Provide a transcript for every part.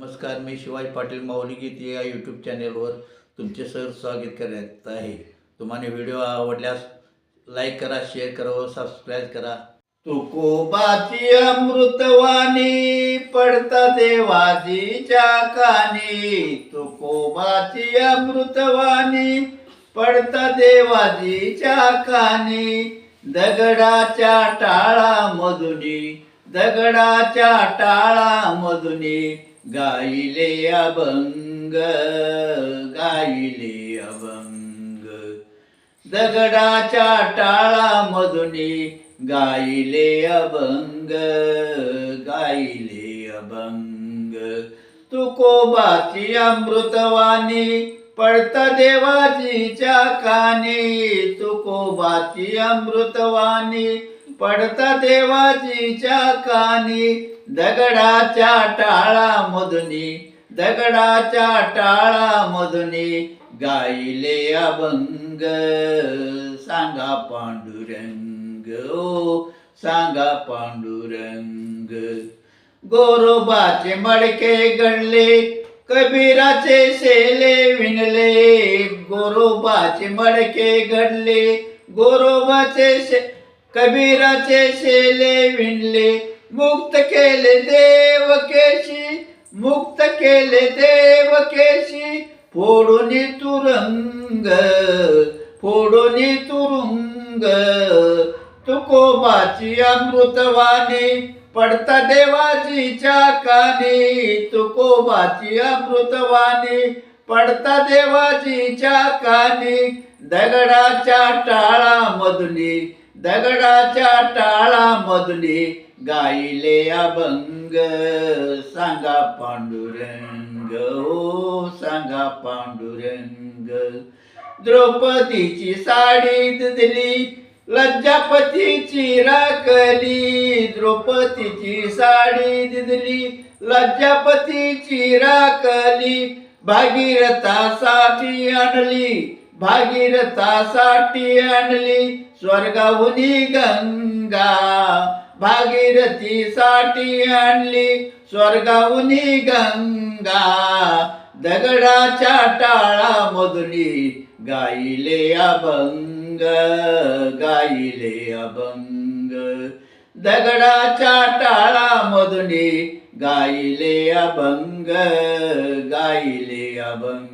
नमस्कार मी शिवाजी पाटील माऊली गीत या यूट्यूब चॅनेलवर तुमचे सर स्वागत करत आहे. तुम्हाला व्हिडिओ आवडल्यास लाईक करा शेअर करा व सबस्क्राईब करा. तुकोबाची अमृतवाणी पडता देवाजीच्या कानी. तुकोबाची अमृतवाणी पडता देवाजीच्या कानी. दगडाच्या टाळा मधुनी दगडाच्या टाळा मधुनी गाईले अभंग गाईले अभंग. दगडाच्या टाळा मधुनी गाईले अभंग गाईले अभंग. तुकोबाची अमृतवाणी पडता देवाजीच्या कानी. तुकोबाची अमृतवाणी पडता देवाजीच्या कानी दगडाच्या टाळा मधुनी दगडाच्या टाळा मधुनी गाईले अभंग. सांगा पांडुरंग ओ सांगा पांडुरंग. गोरोबाचे मडके गणले कबीराचे शेले विणले. गोरोबाचे मडके गणले गोरोबाचे शे कबीराचे शेले विणले मुक्त केले देव केशी मुक्त केले देव केशी फोडून तुरंग फोडून तुरुंग. तुकोबाची अमृतवाणी पडता देवाजीच्या कानी. तुकोबाची अमृतवाणी पडता देवाजीच्या कानी. दगडाच्या टाळा मधुनी दगडाच्या टाळा मधुनी गाईले अभंग. सांगा पांडुरंग हो सांगा पांडुरंग. द्रौपदीची साडी दिली लज्जापतीची राखली. द्रौपदीची साडी दिली लज्जापतीची राखली. भागीरथासाठी आणली. भागीरथासाठी आणली स्वर्गाहुनी गंगा. भागीरथीसाठी आणली स्वर्गाहुनी गंगा. दगडाच्या टाळा मधुनी गाईले अभंग गाईले अभंग. दगडाच्या टाळा मधुनी गाईले अभंग गाईले अभंग.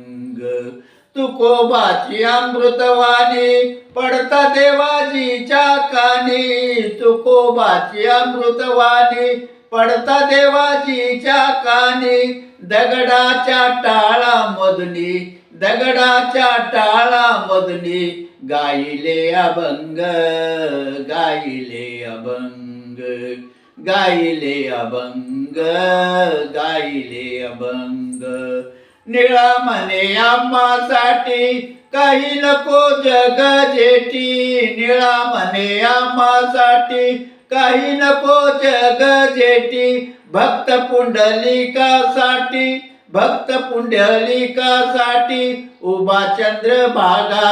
तुकोबाची अमृतवाणी पडता देवाजीच्या कानी. तुकोबाची अमृतवाणी पडता देवाजीच्या कानी. दगडाच्या टाळा मधुनी दगडाच्या टाळा मधुनी गाईले अभंग गाईले अभंग गाईले अभंग गाईले अभंग. निळा म्हणे आम्हासाठी काही नको जग जेठी निळा म्हणे आम्हासाठी काही नको जग जेठी भक्त पुंडलिकासाठी भक्त पुंडलिकासाठी उभा चंद्रभागा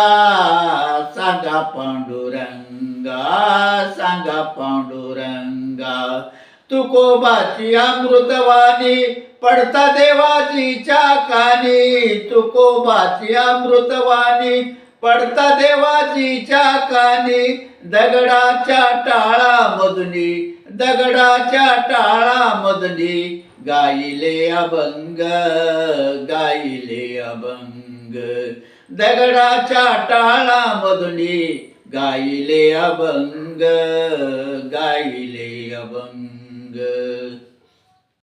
सांगा पांडुरंगा सांगा पांडुरंगा. तुकोबाची अमृतवाणी पडता देवाजीच्या कानी. तुकोबाची अमृतवाणी पडता देवाजीच्या कानी. दगडाच्या टाळा मधुनी दगडाच्या टाळा मधुनी गाईले अभंग गाईले अभंग. दगडाच्या टाळा मधुनी गाईले अभंग. गाईले good.